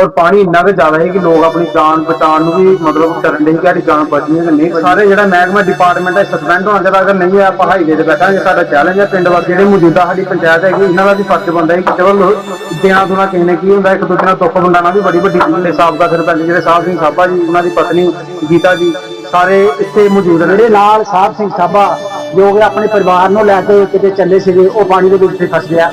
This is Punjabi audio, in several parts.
ਔਰ ਪਾਣੀ ਇੰਨਾ ਕੁ ਜ਼ਿਆਦਾ ਹੈ ਕਿ ਲੋਕ ਆਪਣੀ ਜਾਨ ਬਚਾਉਣ ਨੂੰ ਵੀ ਮਤਲਬ ਡਰਨ ਦੇ ਕਿ ਸਾਡੀ ਜਾਨ ਬਚਣੀ ਹੈ ਕਿ ਨਹੀਂ। ਸਾਰੇ ਜਿਹੜਾ ਮਹਿਕਮਾ ਡਿਪਾਰਟਮੈਂਟ ਹੈ ਸਸਪੈਂਡ ਹੋਣਾ ਚਾਹੀਦਾ ਅਗਰ ਨਹੀਂ ਹੋਇਆ ਆਪਾਂ ਹਾਈਵੇ ਤੇ ਬੈਠਾਂਗੇ ਸਾਡਾ ਚੈਲੰਜ ਹੈ ਪਿੰਡ ਵਾਸੀ ਜਿਹੜੇ ਮੌਜੂਦਾ ਸਾਡੀ ਪੰਚਾਇਤ ਹੈਗੀ ਇਹਨਾਂ ਦਾ ਵੀ ਫਰਜ਼ ਬਣਦਾ ਹੈ ਕਿ ਚਲੋ ਦਿਨਾਂ ਦੁਨਾ ਨੇ ਕੀ ਹੁੰਦਾ ਇੱਕ ਦੂਜੇ ਨਾਲ ਦੁੱਖ ਵੰਡਾਣਾ ਵੀ ਬੜੀ ਵੱਡੀ ਗੱਲ ਹੈ ਸਾਬਕਾ ਸਰਪੰਚ ਜਿਹੜੇ ਸਾਹਿਬ ਸਿੰਘ ਸਾਬਾ ਜੀ ਉਹਨਾਂ ਦੀ ਪਤਨੀ ਗੀਤਾ ਜੀ ਸਾਰੇ ਇੱਥੇ ਮੌਜੂਦ ਨੇ ਮੇਰੇ ਨਾਲ ਸਾਹਿਬ ਸਿੰਘ ਸਾਬਾ ਜੋ ਕਿ ਆਪਣੇ ਪਰਿਵਾਰ ਨੂੰ ਲੈ ਕੇ ਕਿਤੇ ਚੱਲੇ ਸੀਗੇ, ਉਹ ਪਾਣੀ ਦੇ ਵਿੱਚ ਫਸ ਗਿਆ।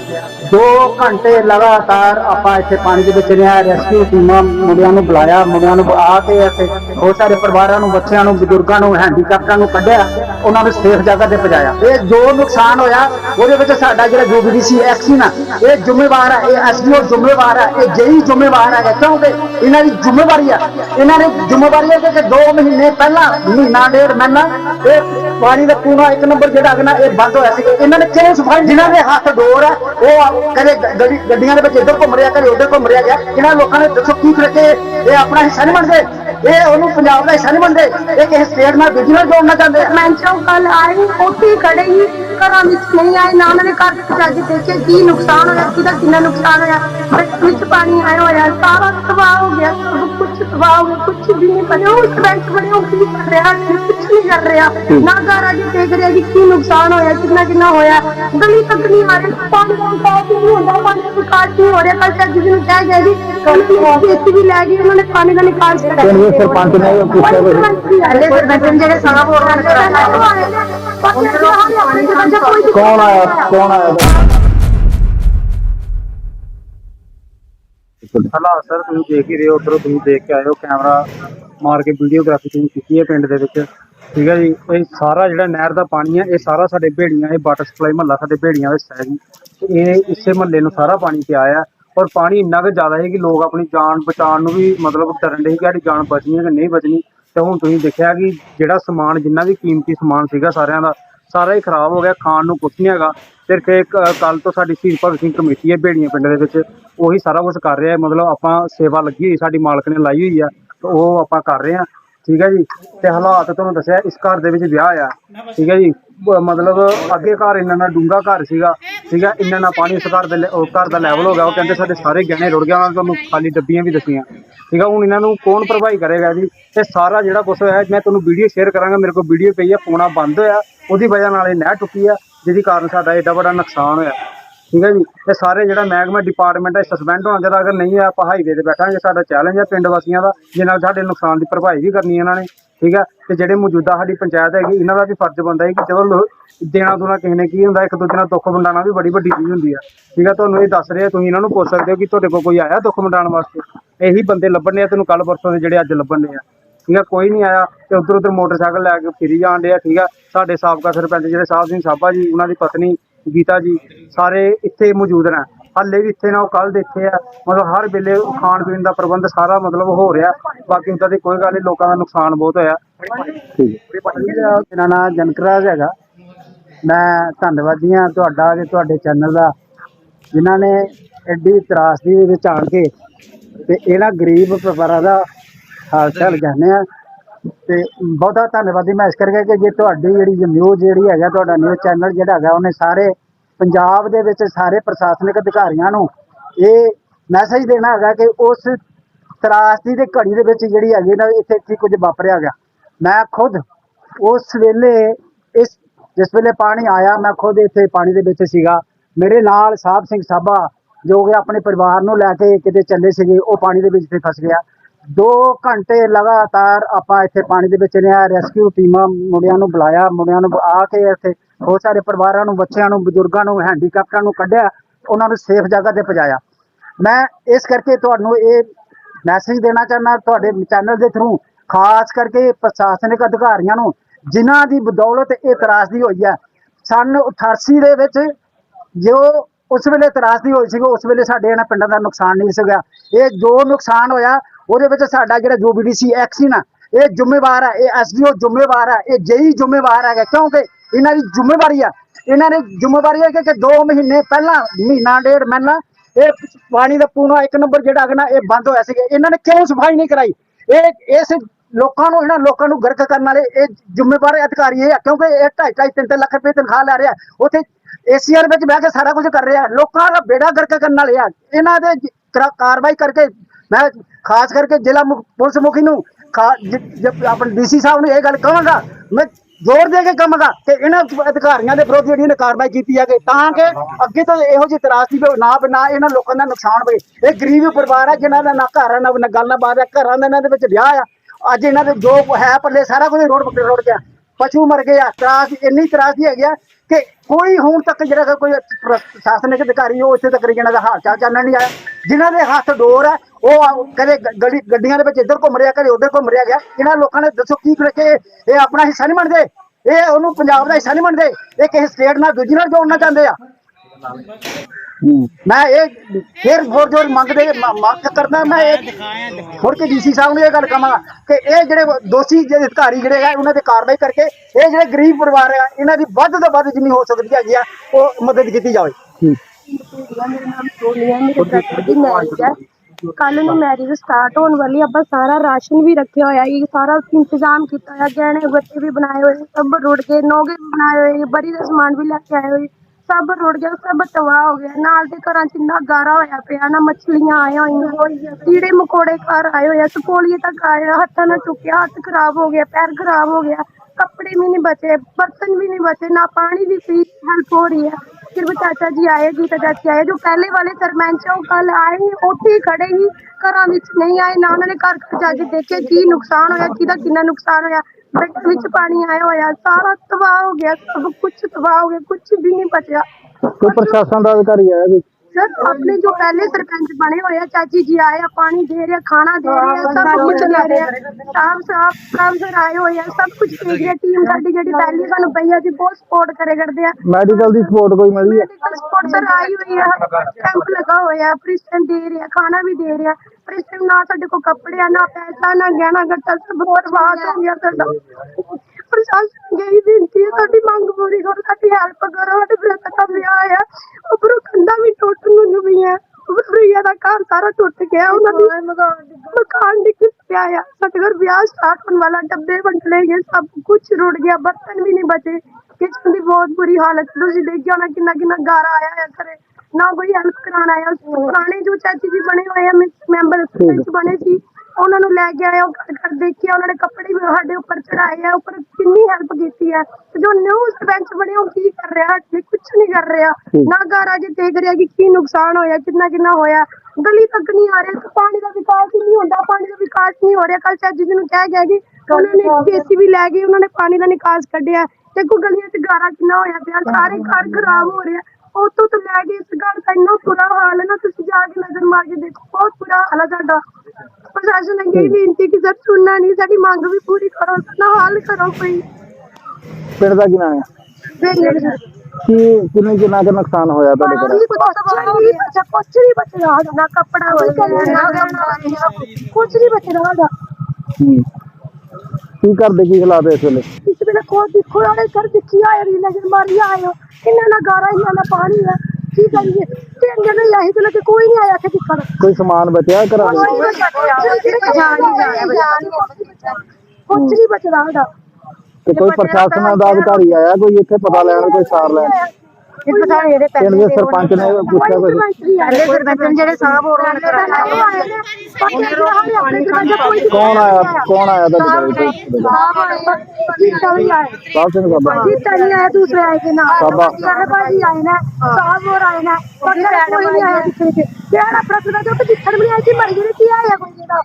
2 ਘੰਟੇ ਲਗਾਤਾਰ ਆਪਾਂ ਇੱਥੇ ਪਾਣੀ ਦੇ ਵਿੱਚ ਰਿਹਾ ਰੈਸਕਿਊ ਟੀਮਾਂ ਮੁੰਡਿਆਂ ਨੂੰ ਬੁਲਾਇਆ, ਮੁੰਡਿਆਂ ਨੂੰ ਆ ਕੇ ਇੱਥੇ ਬਹੁਤ ਸਾਰੇ ਪਰਿਵਾਰਾਂ ਨੂੰ, ਬੱਚਿਆਂ ਨੂੰ, ਬਜ਼ੁਰਗਾਂ ਨੂੰ ਹੈਂਡੀਕੈਪਟਾਂ ਨੂੰ ਕੱਢਿਆ, ਉਹਨਾਂ ਨੂੰ ਸੇਫ ਜਗ੍ਹਾ ਤੇ ਪਹੁੰਚਾਇਆ। ਇਹ ਜੋ ਨੁਕਸਾਨ ਹੋਇਆ, ਉਹਦੇ ਵਿੱਚ ਸਾਡਾ ਜਿਹੜਾ ਯੂਬੀਡੀਸੀ ਐਕਸ਼ਨ ਨਾ, ਇਹ ਜ਼ਿੰਮੇਵਾਰ ਹੈ ਇਹ ਐਸਡੀਓ ਜ਼ਿੰਮੇਵਾਰ ਹੈ ਇਹ ਜੇਈ ਜ਼ਿੰਮੇਵਾਰ ਹੈ ਕਿਉਂਕਿ ਇਹਨਾਂ ਦੀ ਜ਼ਿੰਮੇਵਾਰੀ ਆ। ਇਹਨਾਂ ਨੇ ਜ਼ਿੰਮੇਵਾਰੀ ਹੈ ਕਿ 2 ਮਹੀਨੇ ਪਹਿਲਾਂ, ਮਹੀਨਾ ਡੇਢ ਮਹੀਨਾ, ਇਹ ਪਾਣੀ ਦਾ ਕੂਣਾ ਇੱਕ ਨੰਬਰ ਜਿਹੜਾ ਅਗਨਾ ਇਹ ਬੰਦ ਹੋਇਆ ਸੀ ਇਹਨਾਂ ਨੇ ਕਿਉਂ ਸਫ਼ਾਈ ਜਿਨ੍ਹਾਂ ਦੇ ਹੱਥ ਡੋਰ ਹੈ ਉਹ ਕਦੇ ਗੱਡੀ ਗੱਡੀਆਂ ਦੇ ਵਿੱਚ ਇੱਧਰ ਘੁੰਮ ਰਿਹਾ ਕਦੇ ਉੱਧਰ ਘੁੰਮ ਰਿਹਾ ਗਿਆ। ਇਹਨਾਂ ਲੋਕਾਂ ਨੇ ਦੱਸੋ ਕੀ ਕਰਕੇ ਇਹ ਆਪਣਾ ਹਿੱਸਾ ਨਹੀਂ ਮੰਨਦੇ ਇਹ ਉਹਨੂੰ ਪੰਜਾਬ ਦਾ ਹਿੱਸਾ ਨਹੀਂ ਮੰਨਦੇ। ਇਹ ਕਿਸੇ ਸਟੇਟ ਨਾਲ ਬਿਜ਼ਨਸ ਜੋੜਨਾ ਚਾਹੁੰਦੇ ਆ। ਮੈਂ ਚੋਂ ਕੱਲ ਆਏ ਉੱਥੇ ਹੀ ਖੜੇ ਹੀ ਘਰਾਂ ਵਿੱਚ ਨਹੀਂ ਆਏ ਨਾ ਉਹਨਾਂ ਨੇ ਘਰ ਵਿੱਚ ਜਾ ਕੇ ਦੇਖਿਆ ਕੀ ਨੁਕਸਾਨ ਹੋਇਆ ਕਿਹਦਾ ਕਿੰਨਾ ਨੁਕਸਾਨ ਹੋਇਆ। ਬਟ ਵਿੱਚ ਪਾਣੀ ਆਇਆ ਹੋਇਆ ਸਾਰਾ ਤਬਾਹ ਹੋ ਗਿਆ। ਸਭ ਕੁਝ ਤਬਾਹ ਹੋ ਗਿਆ ਕੁਝ ਵੀ ਨਹੀਂ ਬਣਿਆ। ਉਸ ਬੈਂਕ ਬਣੇ ਉਹ ਕੀ ਕਰ ਰਿਹਾ? ਕੁਝ ਨਹੀਂ ਕਰ ਰਿਹਾ। ਨਾ ਘਰ ਅਜੇ ਦੇਖ ਰਿਹਾ ਕਿ ਕੀ ਨੁਕਸਾਨ ਹੋਇਆ ਕਿੰਨਾ ਕਿੰਨਾ ਹੋਇਆ। ਗਲੀ ਤੱਕ ਨਹੀਂ ਆ ਰਿਹਾ। ਪਾਣੀ ਦਾ ਕਾਟ ਨਹੀਂ ਹੁੰਦਾ ਪਾਣੀ ਦਾ ਕਾਟ ਨਹੀਂ ਹੋ ਰਿਹਾ। ਕੱਲ ਤੱਕ ਜਿਸ ਨੂੰ ਕਹਿ ਗਿਆ ਜੀ ਕੱਲ ਵੀ ਲੈ ਗਈ ਉਹਨਾਂ ਨੇ ਪਾਣੀ ਦਾ ਨਿਕਾਲ ਕਰਿਆ ਦੇ ਸਰਪੰਚ ਨੇ ਉਹ ਕੀਤਾ ਕੋਈ ਹਲੇ ਸਰਪੰਚ ਜਿਹੜੇ ਸਾਰਾ ਪ੍ਰੋਗਰਾਮ ਕਰਾ ਕੌਣ ਆਇਆ? ਕੌਣ ਆਇਆ? ਹਾਲਾਤ ਸਰ ਤੁਸੀਂ ਦੇਖ ਹੀ ਰਹੇ ਹੋ ਉਧਰੋਂ ਤੁਸੀਂ ਦੇਖ ਕੇ ਆਏ ਹੋ ਕੈਮਰਾ ਮਾਰ ਕੇ ਵੀਡੀਓਗ੍ਰਾਫੀ ਤੁਸੀਂ ਕੀਤੀ ਹੈ ਪਿੰਡ ਦੇ ਵਿੱਚ। ਠੀਕ ਹੈ ਜੀ ਇਹ ਸਾਰਾ ਜਿਹੜਾ ਨਹਿਰ ਦਾ ਪਾਣੀ ਹੈ ਇਹ ਸਾਰਾ ਸਾਡੇ ਭੇੜੀਆਂ ਇਹ ਵਾਟਰ ਸਪਲਾਈ ਮਹੱਲਾ ਸਾਡੇ ਭੇੜੀਆਂ ਵਿੱਚ ਹੈ ਜੀ। ਤੇ ਇਹ ਇਸੇ ਮਹੱਲੇ ਨੂੰ ਸਾਰਾ ਪਾਣੀ ਪਿਆ ਆ। ਔਰ ਪਾਣੀ ਇੰਨਾ ਕੁ ਜ਼ਿਆਦਾ ਹੈ ਕਿ ਲੋਕ ਆਪਣੀ ਜਾਨ ਬਚਾਉਣ ਨੂੰ ਵੀ ਮਤਲਬ ਡਰਨ ਦੇ ਕਿ ਸਾਡੀ ਜਾਨ ਬਚਣੀ ਹੈ ਕਿ ਨਹੀਂ ਬਚਣੀ। ਤੇ ਹੁਣ ਤੁਸੀਂ ਦੇਖਿਆ ਕਿ ਜਿਹੜਾ ਸਮਾਨ, ਜਿੰਨਾ ਵੀ ਕੀਮਤੀ ਸਮਾਨ ਸੀਗਾ ਸਾਰਿਆਂ ਦਾ, ਸਾਰਾ ਹੀ ਖਰਾਬ ਹੋ ਗਿਆ, ਖਾਣ ਨੂੰ ਕੁਛ ਨਹੀਂ ਹੈਗਾ। ਸਿਰਫ ਇੱਕ ਕੱਲ ਤੋਂ ਸਾਡੀ ਸ਼ਹੀਦ ਭਗਤ ਸਿੰਘ ਕਮੇਟੀ ਹੈ ਬੇੜੀਆਂ ਪਿੰਡ ਦੇ ਵਿੱਚ, ਉਹੀ ਸਾਰਾ ਕੁਝ ਕਰ ਰਿਹਾ ਹੈ। ਮਤਲਬ ਆਪਾਂ ਸੇਵਾ ਲੱਗੀ ਹੋਈ, ਸਾਡੀ ਮਾਲਕ ਨੇ ਲਾਈ ਹੋਈ ਆ, ਤੇ ਉਹ ਆਪਾਂ ਕਰ ਰਹੇ ਹਾਂ। ਠੀਕ ਹੈ ਜੀ? ਤੇ ਹਾਲਾਤ ਤੁਹਾਨੂੰ ਦੱਸਿਆ, ਇਸ ਘਰ ਦੇ ਵਿੱਚ ਵਿਆਹ ਆ। ਠੀਕ ਹੈ ਜੀ? ਬ- ਮਤਲਬ ਅੱਗੇ ਘਰ ਇੰਨਾ ਨਾ ਡੂੰਗਾ ਘਰ ਸੀਗਾ, ਠੀਕ ਹੈ, ਇੰਨਾ ਨਾ ਪਾਣੀ ਇਸ ਘਰ ਦੇ ਲੈ- ਉਹ ਘਰ ਦਾ ਲੈਵਲ ਹੋ ਗਿਆ, ਉਹ ਕਹਿੰਦੇ ਸਾਡੇ ਸਾਰੇ ਗਹਿਣੇ ਰੁੜ ਗਏ, ਉਹਨਾਂ ਨੇ ਤੁਹਾਨੂੰ ਖਾਲੀ ਡੱਬੀਆਂ ਵੀ ਦੱਸੀਆਂ, ਠੀਕ ਆ ਹੁਣ ਇਹਨਾਂ ਨੂੰ ਕੌਣ ਭਰਪਾਈ ਕਰੇਗਾ ਜੀ? ਇਹ ਸਾਰਾ ਜਿਹੜਾ ਕੁਛ ਹੋਇਆ, ਮੈਂ ਤੁਹਾਨੂੰ ਵੀਡੀਓ ਸ਼ੇਅਰ ਕਰਾਂਗਾ, ਮੇਰੇ ਕੋਲ ਵੀਡੀਓ ਪਈ ਹੈ ਪੋਣਾ ਬੰਦ ਹੋਇਆ, ਉਹਦੀ ਵਜ੍ਹਾ ਨਾਲ ਇਹ ਨਹਿਰ ਟੁੱਟੀ ਆ ਜਿਹਦੀ ਕਾਰਨ ਸਾਡਾ ਏਡਾ ਵੱਡਾ ਨੁਕਸਾਨ ਹੋਇਆ, ਠੀਕ ਹੈ ਜੀ? ਇਹ ਸਾਰੇ ਜਿਹੜਾ ਮਹਿਕਮਾ ਡਿਪਾਰਟਮੈਂਟ ਹੈ ਸਸਪੈਂਡ ਹੋਣਾ ਚਾਹੀਦਾ ਅਗਰ ਨਹੀਂ ਹੈ ਆਪਾਂ ਹਾਈਵੇ ਤੇ ਬੈਠਾਂਗੇ, ਸਾਡਾ ਚੈਲੰਜ ਹੈ ਪਿੰਡ ਵਾਸੀਆਂ ਦਾ ਜਿਹਨਾਂ ਨਾਲ ਸਾਡੇ ਨੁਕਸਾਨ ਦੀ ਭਰਪਾਈ ਵੀ ਕਰਨੀ ਇਹਨਾਂ ਨੇ ਠੀਕ ਹੈ ਤੇ ਜਿਹੜੇ ਮੌਜੂਦਾ ਸਾਡੀ ਪੰਚਾਇਤ ਹੈਗੀ, ਇਹਨਾਂ ਦਾ ਵੀ ਫਰਜ਼ ਬਣਦਾ ਹੈ ਕਿ ਚਲੋ ਦੇਣਾ ਦੁਨਾ ਕਿਸੇ ਨੇ ਕੀ ਹੁੰਦਾ, ਇੱਕ ਦੂਜੇ ਨਾਲ ਦੁੱਖ ਵੰਡਾਣਾ ਵੀ ਬੜੀ ਵੱਡੀ ਚੀਜ਼ ਹੁੰਦੀ ਆ। ਠੀਕ ਹੈ ਤੁਹਾਨੂੰ ਇਹ ਦੱਸ ਰਿਹਾ ਤੁਸੀਂ ਇਹਨਾਂ ਨੂੰ ਪੁੱਛ ਸਕਦੇ ਹੋ ਕਿ ਤੁਹਾਡੇ ਕੋਲ ਕੋਈ ਆਇਆ ਦੁੱਖ ਵੰਡਾਉਣ ਵਾਸਤੇ? ਇਹੀ ਬੰਦੇ ਲੱਭਣੇ ਆ, ਤੈਨੂੰ ਕੱਲ ਪਰਸੋਂ ਦੇ ਜਿਹੜੇ ਅੱਜ ਲੱਭਣੇ ਆ। ਠੀਕ ਹੈ ਕੋਈ ਨਹੀਂ ਆਇਆ, ਤੇ ਉਧਰ ਉਧਰ ਮੋਟਰਸਾਈਕਲ ਲੈ ਕੇ ਫਿਰੀ ਜਾਣ ਡਿਆ ਠੀਕ ਆ? ਸਾਡੇ ਸਾਬਕਾ ਸਰਪੰਚ ਜਿਹੜੇ ਸਾਹਿਬ ਸਿੰਘ ਸਾਬਾ ਜੀ, ਉਹਨਾਂ ਦੀ ਪਤਨੀ ਗੀਤਾ ਜੀ, ਸਾਰੇ ਇੱਥੇ ਮੌਜੂਦ ਨੇ। ਹਾਲੇ ਵੀ ਇੱਥੇ ਨਾ ਉਹ ਕੱਲ ਦੇਖੇ ਆ ਮਤਲਬ ਹਰ ਵੇਲੇ ਖਾਣ ਪੀਣ ਦਾ ਪ੍ਰਬੰਧ ਸਾਰਾ ਮਤਲਬ ਹੋ ਰਿਹਾ ਬਾਕੀ ਉਦਾਂ ਦੀ ਕੋਈ ਗੱਲ ਨਹੀਂ ਲੋਕਾਂ ਦਾ ਨੁਕਸਾਨ ਬਹੁਤ ਹੋਇਆ। ਮੇਰਾ ਨਾਮ ਜਨਕਰਾਜ ਹੈਗਾ। ਮੈਂ ਧੰਨਵਾਦੀ ਹਾਂ ਤੁਹਾਡਾ ਤੇ ਤੁਹਾਡੇ ਚੈਨਲ ਦਾ ਜਿਨ੍ਹਾਂ ਨੇ ਐਡੀ ਤਰਾਸਦੀ ਦੇ ਵਿੱਚ ਆਣ ਕੇ ਤੇ ਇਹਨਾਂ ਗਰੀਬ ਪਰਿਵਾਰਾਂ ਦਾ ਹਾਲ ਚਾਲ ਜਾਣਿਆ। ਆ ਤੇ ਬਹੁਤਾ ਧੰਨਵਾਦੀ ਮੈਂ ਇਸ ਕਰਕੇ ਕਿ ਜੇ ਤੁਹਾਡੀ ਜਿਹੜੀ ਨਿਊਜ਼ ਜਿਹੜੀ ਹੈਗਾ ਤੁਹਾਡਾ ਨਿਊਜ਼ ਚੈਨਲ ਜਿਹੜਾ ਹੈਗਾ ਉਹਨੇ ਸਾਰੇ ਪੰਜਾਬ ਦੇ ਵਿੱਚ ਸਾਰੇ ਪ੍ਰਸ਼ਾਸਨਿਕ ਅਧਿਕਾਰੀਆਂ ਨੂੰ ਇਹ ਮੈਸੇਜ ਦੇਣਾ ਹੈਗਾ ਕਿ ਉਸ ਤਰਾਸਦੀ ਦੇ ਘੜੀ ਦੇ ਵਿੱਚ ਜਿਹੜੀ ਹੈਗੀ ਨਾ, ਇੱਥੇ ਕੀ ਕੁਝ ਵਾਪਰਿਆ ਗਿਆ। ਮੈਂ ਖੁਦ ਉਸ ਵੇਲੇ ਇਸ, ਜਿਸ ਵੇਲੇ ਪਾਣੀ ਆਇਆ, ਮੈਂ ਖੁਦ ਇੱਥੇ ਪਾਣੀ ਦੇ ਵਿੱਚ ਸੀਗਾ। ਮੇਰੇ ਨਾਲ ਸਾਹਿਬ ਸਿੰਘ ਸਾਬਾ, ਜੋ ਕਿ ਆਪਣੇ ਪਰਿਵਾਰ ਨੂੰ ਲੈ ਕੇ ਕਿਤੇ ਚੱਲੇ ਸੀਗੇ, ਉਹ ਪਾਣੀ ਦੇ ਵਿੱਚ ਤੇ ਫਸ ਗਿਆ। 2 ਘੰਟੇ ਲਗਾਤਾਰ ਆਪਾਂ ਇੱਥੇ ਪਾਣੀ ਦੇ ਵਿੱਚ ਰਿਹਾ ਰੈਸਕਿਊ ਟੀਮਾਂ ਮੁੰਡਿਆਂ ਨੂੰ ਬੁਲਾਇਆ, ਮੁੰਡਿਆਂ ਨੂੰ ਆ ਕੇ ਇੱਥੇ ਬਹੁਤ ਸਾਰੇ ਪਰਿਵਾਰਾਂ ਨੂੰ, ਬੱਚਿਆਂ ਨੂੰ, ਬਜ਼ੁਰਗਾਂ ਨੂੰ ਹੈਂਡੀਕੈਪਟਾਂ ਨੂੰ ਕੱਢਿਆ, ਉਹਨਾਂ ਨੂੰ ਸੇਫ ਜਗ੍ਹਾ ਤੇ ਪਹੁੰਚਾਇਆ। ਮੈਂ ਇਸ ਕਰਕੇ ਤੁਹਾਨੂੰ ਇਹ ਮੈਸੇਜ ਦੇਣਾ ਚਾਹੁੰਦਾ, ਤੁਹਾਡੇ ਚੈਨਲ ਦੇ ਥਰੂ ਖਾਸ ਕਰਕੇ ਪ੍ਰਸ਼ਾਸਨਿਕ ਅਧਿਕਾਰੀਆਂ ਨੂੰ, ਜਿਨ੍ਹਾਂ ਦੀ ਬਦੌਲਤ ਇਹ ਤਰਾਸਦੀ ਹੋਈ ਹੈ। ਸਨ 88 ਦੇ ਵਿੱਚ ਜੋ ਉਸ ਵੇਲੇ ਤਰਾਸਦੀ ਹੋਈ ਸੀ, ਉਸ ਵੇਲੇ ਸਾਡੇ ਇਹਨਾਂ ਪਿੰਡਾਂ ਦਾ ਨੁਕਸਾਨ ਨਹੀਂ ਸੀਗਾ। ਇਹ ਜੋ ਨੁਕਸਾਨ ਹੋਇਆ, ਉਹਦੇ ਵਿੱਚ ਸਾਡਾ ਜਿਹੜਾ ਯੂਬੀਡੀਸੀ ਐਕਸ਼ਨ ਆ ਇਹ ਜ਼ਿੰਮੇਵਾਰ ਹੈ ਇਹ ਐਸਡੀਓ ਜ਼ਿੰਮੇਵਾਰ ਹੈ ਇਹ ਜੇਈ ਜ਼ਿੰਮੇਵਾਰ ਹੈਗਾ। ਕਿਉਂਕਿ ਇਹਨਾਂ ਦੀ ਜ਼ਿੰਮੇਵਾਰੀ ਆ। ਇਹਨਾਂ ਨੇ ਜ਼ਿੰਮੇਵਾਰੀ ਹੈ ਕਿ 2 ਮਹੀਨੇ ਪਹਿਲਾਂ, ਮਹੀਨਾ ਡੇਢ ਮਹੀਨਾ, ਇਹ ਪਾਣੀ ਦਾ ਪੂਣਾ ਇੱਕ ਨੰਬਰ ਜਿਹੜਾ ਅਗਨਾ ਇਹ ਬੰਦ ਹੋਇਆ ਸੀਗਾ। ਇਹਨਾਂ ਨੇ ਕਿਉਂ ਸਫ਼ਾਈ ਨਹੀਂ ਕਰਾਈ? ਇਹ ਇਸ ਲੋਕਾਂ ਨੂੰ, ਇਹਨਾਂ ਲੋਕਾਂ ਨੂੰ ਗਰਕ ਕਰਨ ਵਾਲੇ ਇਹ ਜ਼ਿੰਮੇਵਾਰ ਅਧਿਕਾਰੀ ਇਹ ਆ, ਕਿਉਂਕਿ ਇਹ ਢਾਈ ਢਾਈ, ਤਿੰਨ ਤਿੰਨ ਲੱਖ ਰੁਪਏ ਤਨਖਾਹ ਲੈ ਰਿਹਾ। ਉੱਥੇ ਏਸੀਆਰ ਵਿੱਚ ਬਹਿ ਕੇ ਸਾਰਾ ਕੁਝ ਕਰ ਰਿਹਾ। ਲੋਕਾਂ ਦਾ ਬੇੜਾ ਗਰਕ ਕਰਨ ਵਾਲੇ ਆ। ਇਹਨਾਂ ਦੇ ਜ- ਕਾਰਵਾਈ ਕਰਕੇ, ਮੈਂ ਖਾਸ ਕਰਕੇ ਜ਼ਿਲ੍ਹਾ ਮੁਖ- ਪੁਲਿਸ ਮੁਖੀ ਨੂੰ ਖਾ- ਜ- ਜ- ਆਪਣੇ ਡੀਸੀ ਸਾਹਿਬ ਨੂੰ ਇਹ ਗੱਲ ਕਹਾਂਗਾ, ਮੈਂ ਜ਼ੋਰ ਦੇ ਕੇ ਕੰਮ ਕਹਾਂਗਾ ਤੇ ਇਹਨਾਂ ਅਧਿਕਾਰੀਆਂ ਦੇ ਵਿਰੁੱਧ ਜਿਹੜੀ ਇਹਨੇ ਕਾਰਵਾਈ ਕੀਤੀ ਹੈਗੇ ਤਾਂ ਕਿ ਅੱਗੇ ਤੋਂ ਇਹੋ ਜਿਹੀ ਤਰਾਸਦੀ ਨਾ ਨਾ ਇਹਨਾਂ ਲੋਕਾਂ ਦਾ ਨੁਕਸਾਨ ਹੋਵੇ। ਇਹ ਗਰੀਬ ਪਰਿਵਾਰ ਹੈ ਜਿਨ੍ਹਾਂ ਦਾ ਨਾ ਘਰ ਹੈ ਨਾ ਨਾ ਗੱਲ ਨਾ ਬਾਤ ਹੈ ਘਰਾਂ ਦੇ ਇਹਨਾਂ ਦੇ ਵਿੱਚ ਵਿਆਹ ਆ। ਅੱਜ ਇਹਨਾਂ ਦੇ ਜੋ ਹੈ ਪੱਲੇ ਸਾਰਾ ਕੁਝ ਰੋਡ ਪੱਕੇ ਰੋਡ ਗਿਆ ਪਸ਼ੂ ਮਰ ਗਏ ਆ। ਤਰਾਸ ਇੰਨੀ ਤਰਾਸ ਤਰਾਸਦੀ ਹੈਗੀ ਆ ਕਿ ਕੋਈ ਹੁਣ ਤੱਕ ਜਿਹੜਾ ਕੋਈ ਪ੍ਰਸ਼ਾਸਨਿਕ ਅਧਿਕਾਰੀ ਉਹ ਇੱਥੇ ਤੱਕ ਜਿਹਨਾਂ ਦਾ ਹਾਲ ਚਾਲ ਜਾਣਨ ਨਹੀਂ ਆਇਆ। ਜਿਨ੍ਹਾਂ ਦੇ ਹੱਥ ਡੋਰ ਹੈ ਉਹ ਕਦੇ ਗਲੀ ਗੱਡੀਆਂ ਦੇ ਵਿੱਚ ਇੱਧਰ ਘੁੰਮ ਰਿਹਾ, ਕਦੇ ਉੱਧਰ ਘੁੰਮ ਰਿਹਾ ਗਿਆ। ਇਹਨਾਂ ਲੋਕਾਂ ਨੇ ਦੱਸੋ ਕੀ ਕਰਕੇ ਇਹ ਆਪਣਾ ਹਿੱਸਾ ਨਹੀਂ ਮੰਨਦੇ। ਇਹ ਉਹਨੂੰ ਪੰਜਾਬ ਦਾ ਹਿੱਸਾ ਨਹੀਂ ਮੰਨਦੇ। ਇਹ ਕਿਸੇ ਸਟੇਟ ਨਾਲ ਦੂਜੀ ਨਾਲ ਜੋੜਨਾ ਚਾਹੁੰਦੇ ਆ। ਮੈਂ ਇਹ ਫਿਰ ਜ਼ੋਰ ਜ਼ੋਰ ਮੰਗਦੇ ਮੰਗ ਕਰਦਾ, ਮੈਂ ਇਹ ਮੁੜ ਕੇ ਡੀਸੀ ਸਾਹਿਬ ਨੂੰ ਇਹ ਗੱਲ ਕਹਾਂਗਾ ਕਿ ਇਹ ਜਿਹੜੇ ਦੋਸ਼ੀ, ਜਿਹੜੇ ਅਧਿਕਾਰੀ ਜਿਹੜੇ ਆ, ਉਹਨਾਂ ਤੇ ਕਾਰਵਾਈ ਕਰਕੇ ਇਹ ਜਿਹੜੇ ਗਰੀਬ ਪਰਿਵਾਰ ਆ, ਇਹਨਾਂ ਦੀ ਵੱਧ ਤੋਂ ਵੱਧ ਜਿੰਨੀ ਹੋ ਸਕਦੀ ਹੈਗੀ ਆ, ਉਹ ਮਦਦ ਕੀਤੀ ਜਾਵੇ। ਕੱਲ ਨੂੰ ਮੈਰਿਜ ਸਟਾਰਟ ਹੋਣ ਵਾਲੀ ਆਪਾਂ ਸਾਰਾ ਰਾਸ਼ਨ ਵੀ ਰੱਖਿਆ ਹੋਇਆ ਇਹ ਸਾਰਾ ਇੰਤਜ਼ਾਮ ਕੀਤਾ ਹੋਇਆ, ਗਹਿਣੇ, ਗੱਟੇ ਵੀ ਬਣਾਏ ਹੋਏ, ਸਭ ਰੁੜ ਕੇ ਨੋਗੇ ਬਣਾਏ ਹੋਏ ਬਰੀ ਦਾ ਸਮਾਨ ਵੀ ਲੈ ਕੇ ਆਏ ਹੋਏ ਸਭ ਰੁੜ ਗਿਆ ਸਭ ਤਬਾਹ ਹੋ ਗਿਆ। ਨਾਲ ਦੇ ਘਰਾਂ 'ਚ ਇੰਨਾ ਗਾਰਾ ਹੋਇਆ ਪਿਆ ਨਾ ਮੱਛਲੀਆਂ ਆਈਆਂ ਹੋਈਆਂ ਕੀੜੇ ਮਕੋੜੇ ਘਰ ਆਏ ਹੋਏ ਆ ਸਪੋਲੀਏ ਤੱਕ ਆਏ ਹੱਥਾਂ ਨਾਲ ਚੁੱਕਿਆ ਹੱਥ ਖਰਾਬ ਹੋ ਗਿਆ ਪੈਰ ਖਰਾਬ ਹੋ ਗਿਆ ਕੱਪੜੇ ਵੀ ਨਹੀਂ ਬਚੇ ਬਰਤਨ ਵੀ ਨਹੀਂ ਬਚੇ ਨਾ ਪਾਣੀ ਦੀ ਫੀ ਹੈਲਪ ਹੋ ਰਹੀ ਹੈ ਸਿਰਫ ਚਾਚਾ ਜੀ ਆਏ ਜੀ ਚਾਚੀ ਆਏ ਜੋ ਪਹਿਲੇ ਵਾਲੇ ਸਰਪੰਚ ਆ, ਉਹ ਕੱਲ ਆਏ ਹੀ ਉੱਥੇ ਹੀ ਖੜੇ ਹੀ ਘਰਾਂ ਵਿੱਚ ਨਹੀਂ ਆਏ ਨਾ ਉਹਨਾਂ ਨੇ ਘਰ ਘਰ ਜਾ ਕੇ ਦੇਖਿਆ ਕੀ ਨੁਕਸਾਨ ਹੋਇਆ ਕਿਹਦਾ ਕਿੰਨਾ ਨੁਕਸਾਨ ਹੋਇਆ। ਪਿੰਡ ਵਿੱਚ ਪਾਣੀ ਆਇਆ ਹੋਇਆ, ਸਾਰਾ ਤਬਾਹ ਹੋ ਗਿਆ, ਸਭ ਕੁਝ ਤਬਾਹ ਹੋ ਗਿਆ ਕੁਝ ਵੀ ਨਹੀਂ ਬਚਿਆ। ਕੋਈ ਪ੍ਰਸ਼ਾਸਨ ਦਾ ਅਧਿਕਾਰੀ ਆਇਆ ਵੀ ਸਰ ਆਪਣੇ ਜੋ ਪਹਿਲੇ ਸਰਪੰਚ ਬਣੇ ਹੋਏ ਆ ਚਾਚੀ ਜੀ ਆਏ ਆ ਪਾਣੀ ਦੇ ਰਿਹਾ ਖਾਣਾ ਦੇ ਰਿਹਾ ਸਭ ਕੁਝ ਦੇ ਰਿਹਾ ਸਾਫ਼ ਸਾਫ਼ ਕੰਮ ਸਰ ਆਏ ਹੋਏ ਆ ਸਭ ਕੁਝ ਦੇਖ ਰਿਹਾ ਟੀਮ ਸਾਡੀ ਜਿਹੜੀ ਪਹਿਲੀ ਸਾਨੂੰ ਪਈਆ ਜੀ ਬਹੁਤ ਸਪੋਰਟ ਕਰੇ ਕਰਦੇ ਆ। ਮੈਡੀਕਲ ਦੀ ਸਪੋਰਟ ਕੋਈ ਮਿਲੀ ਮੈਡੀਕਲ ਸਪੋਰਟ ਸਰ ਆਈ ਹੋਈ ਆ ਕੈਂਪ ਲਗਾ ਹੋਇਆ ਪ੍ਰਿਸਟਨ ਦੇ ਰਿਹਾ ਖਾਣਾ ਵੀ ਦੇ ਰਿਹਾ ਪ੍ਰਿਸਟਨ ਨਾ ਸਾਡੇ ਕੋਲ ਕੱਪੜੇ ਆ ਨਾ ਪੈਸਾ ਨਾ ਗਹਿਣਾ ਗੱਟਾ ਸਭ ਬਰਬਾਦ ਹੋ ਗਿਆ ਸਾਡਾ। ਪ੍ਰਸ਼ਾਸਨ ਗਈ ਬੇਨਤੀ ਹੈ ਸਾਡੀ ਮੰਗ ਪੂਰੀ ਕਰੋ ਸਾਡੀ ਹੈਲਪ ਕਰੋ ਸਾਡੇ ਬ੍ਰਦਰ ਦਾ ਵਿਆਹ ਆ। ਉੱਪਰੋਂ ਕੰਧਾਂ ਵੀ ਟੁੱਟਣ ਨੂੰ ਵੀ ਆ। ਫਰੀਆ ਦਾ ਘਰ ਸਾਰਾ ਟੁੱਟ ਗਿਆ। ਉਹਨਾਂ ਦੀ ਮਕਾਨ ਡਿੱਗ ਪਿਆ ਆ ਸਾਡੇ ਘਰ ਵਿਆਹ ਸਟਾਰਟ ਹੋਣ ਵਾਲਾ ਡੱਬੇ ਵੰਡਲੇ ਗਏ। ਸਭ ਕੁਝ ਰੁੜ ਗਿਆ। ਬਰਤਨ ਵੀ ਨਹੀਂ ਬਚੇ। ਕਿਚਨ ਦੀ ਬਹੁਤ ਬੁਰੀ ਹਾਲਤ। ਤੁਸੀਂ ਦੇਖਿਆ ਹੋਣਾ ਕਿੰਨਾ ਕਿੰਨਾ ਗਾਰਾ ਆਇਆ ਹੈ ਘਰੇ। ਨਾ ਕੋਈ ਹੈਲਪ ਕਰਾਉਣ ਆਇਆ। ਪੁਰਾਣੇ ਜੋ ਚਾਚੀ ਜੀ ਬਣੇ ਹੋਏ ਆ ਮੈਂਬਰ ਸਰਪੰਚ ਬਣੇ ਸੀ। ਉਹਨਾਂ ਨੂੰ ਲੈ ਕੇ ਆਏ ਉਹ ਘਰ ਘਰ ਦੇਖਿਆ ਉਹਨਾਂ ਨੇ ਕੱਪੜੇ ਵੀ ਸਾਡੇ ਉੱਪਰ ਚੜਾਏ ਆ ਉੱਪਰ ਕਿੰਨੀ ਹੈਲਪ ਕੀਤੀ ਹੈ ਤੇ ਜੋ ਨਿਊ ਸਰਪੰਚ ਬਣੇ ਉਹ ਕੀ ਕਰ ਰਿਹਾ? ਹੱਥ ਕੁਝ ਨਹੀਂ ਕਰ ਰਿਹਾ। ਨਾ ਗਾਰਾ ਜੀ ਦੇਖ ਰਿਹਾ ਕਿ ਕੀ ਨੁਕਸਾਨ ਹੋਇਆ ਕਿੰਨਾ ਕਿੰਨਾ ਹੋਇਆ। ਗਲੀ ਤੱਕ ਨਹੀਂ ਆ ਰਿਹਾ ਪਾਣੀ ਦਾ ਵਿਕਾਸ ਹੀ ਨਹੀਂ ਹੁੰਦਾ ਪਾਣੀ ਦਾ ਵਿਕਾਸ ਨਹੀਂ ਹੋ ਰਿਹਾ। ਕੱਲ ਚਾਚੀ ਜੀ ਨੂੰ ਕਹਿ ਗਿਆ ਕਿ ਉਹਨਾਂ ਨੇ ਜੀਸੀਬੀ ਲੈ ਗਏ ਉਹਨਾਂ ਨੇ ਪਾਣੀ ਦਾ ਨਿਕਾਸ ਕੱਢਿਆ। ਤੇ ਕੋ ਗਲੀਆਂ 'ਚ ਗਾਰਾ ਕਿੰਨਾ ਹੋਇਆ ਪਿਆ ਸਾਰੇ ਘਰ ਖਰਾਬ ਹੋ ਰਿਹਾ ਉਤੋਂ ਤੋਂ ਲੈ ਕੇ ਇਸ ਘਰ ਦਾ ਇੰਨਾ ਬੁਰਾ ਹਾਲ ਹੈ ਨਾ ਤੁਸੀਂ ਜਾ ਕੇ ਨਜ਼ਰ ਮਾਰ ਕੇ ਦੇਖੋ ਬਹੁਤ ਬੁਰਾ ਹਾਲ ਹੈ ਸਾਡਾ। ਪ੍ਰਸ਼ਾਸਨ ਅੱਗੇ ਇਹ ਬੇਨਤੀ ਕਿ ਸਰ ਸੁਣਨਾ ਨਹੀਂ ਸਾਡੀ ਮੰਗ ਵੀ ਪੂਰੀ ਕਰੋ ਸਾਡਾ ਹੱਲ ਕਰੋ ਕੋਈ। ਪਿੰਡ ਦਾ ਕੀ ਨਾਮ ਹੈ? ਕੀ ਕਿੰਨੇ ਕਿੰਨਾ ਕੁ ਨੁਕਸਾਨ ਹੋਇਆ ਤੁਹਾਡੇ ਘਰ? ਕੁਛ ਨਹੀਂ ਬਚਦਾ ਨਾ ਕੱਪੜਾ ਹੋਇਆ ਨਾ ਗਹਿਣਾ ਕੁਛ ਨਹੀਂ ਬਚਦਾ ਸਾਡਾ। ਹੂੰ। ਕੀ ਕਰਦੇ ਕੀ ਹਾਲਾਤ ਹੈ ਇਸ ਵੇਲੇ? ਵੇਲੇ ਕੋਈ ਦੇਖੋ ਵਾਲੇ ਸਰ ਦੇਖੀ ਆਏ ਰੀ ਨਜ਼ਰ ਮਾਰੀ ਆਇਓ ਇਹਨਾਂ ਨਾ ਗਾਰਾ ਇਹਨਾਂ ਦਾ ਪਾਣੀ ਹੈ ਕੀ ਕਰੀਏ? ਤੇ ਅੰਦਰ ਨਹੀਂ ਆਈ ਤੇ ਲੱਗੇ ਕੋਈ ਨਹੀਂ ਆਇਆ ਕਿ ਦਿਖਣ। ਕੋਈ ਸਮਾਨ ਬਚਿਆ ਘਰਾਂ ਦੇ ਕੋਈ ਨਹੀਂ ਜਾਣ ਕੁਛ ਨਹੀਂ ਬਚਦਾ ਸਾਡਾ। ਤੇ ਕੋਈ ਪ੍ਰਸ਼ਾਸਨ ਦਾ ਅਧਿਕਾਰੀ ਆਇਆ ਕੋਈ ਇੱਥੇ ਪਤਾ ਲੈਣ ਕੋਈ ਸਾਰ ਲੈਣ? ਪਤਾ ਨਹੀਂ ਇਹਦੇ ਪਿੰਡ ਦੇ ਸਰਪੰਚ ਨੇ ਪੁੱਛਿਆ ਕੁਝ ਪਹਿਲੇ ਸਰਪੰਚ ਜਿਹੜੇ ਸਾਹਿਬ ਹੋਰ ਨੇ। ਕੌਣ ਆਇਆ? ਕੌਣ ਆਇਆ ਆਏ ਸਾਹਿਬ ਸਿੰਘ ਬਾਬਾ ਜੀਤਾ ਨਹੀਂ ਆਇਆ। ਦੂਸਰੇ ਆਏ ਕੇ ਨਾਲ। ਬਾਬਾ। ਭਾਜੀ ਆਏ ਨੇ ਸਾਹਿਬ ਹੋਰ ਆਏ ਨੇ। ਪਰ ਕੋਈ ਨਹੀਂ ਆਇਆ ਕਿਸੇ ਦੇ। ਜਿਹੜਾ ਪ੍ਰਸ਼ਨ ਦਾ ਜੋ ਕਿ ਜਿੱਥਣ ਵੀ ਆਈ ਸੀ ਮਰ ਗਈ ਕੀ ਆਇਆ ਕੋਈ ਇਹਦਾ?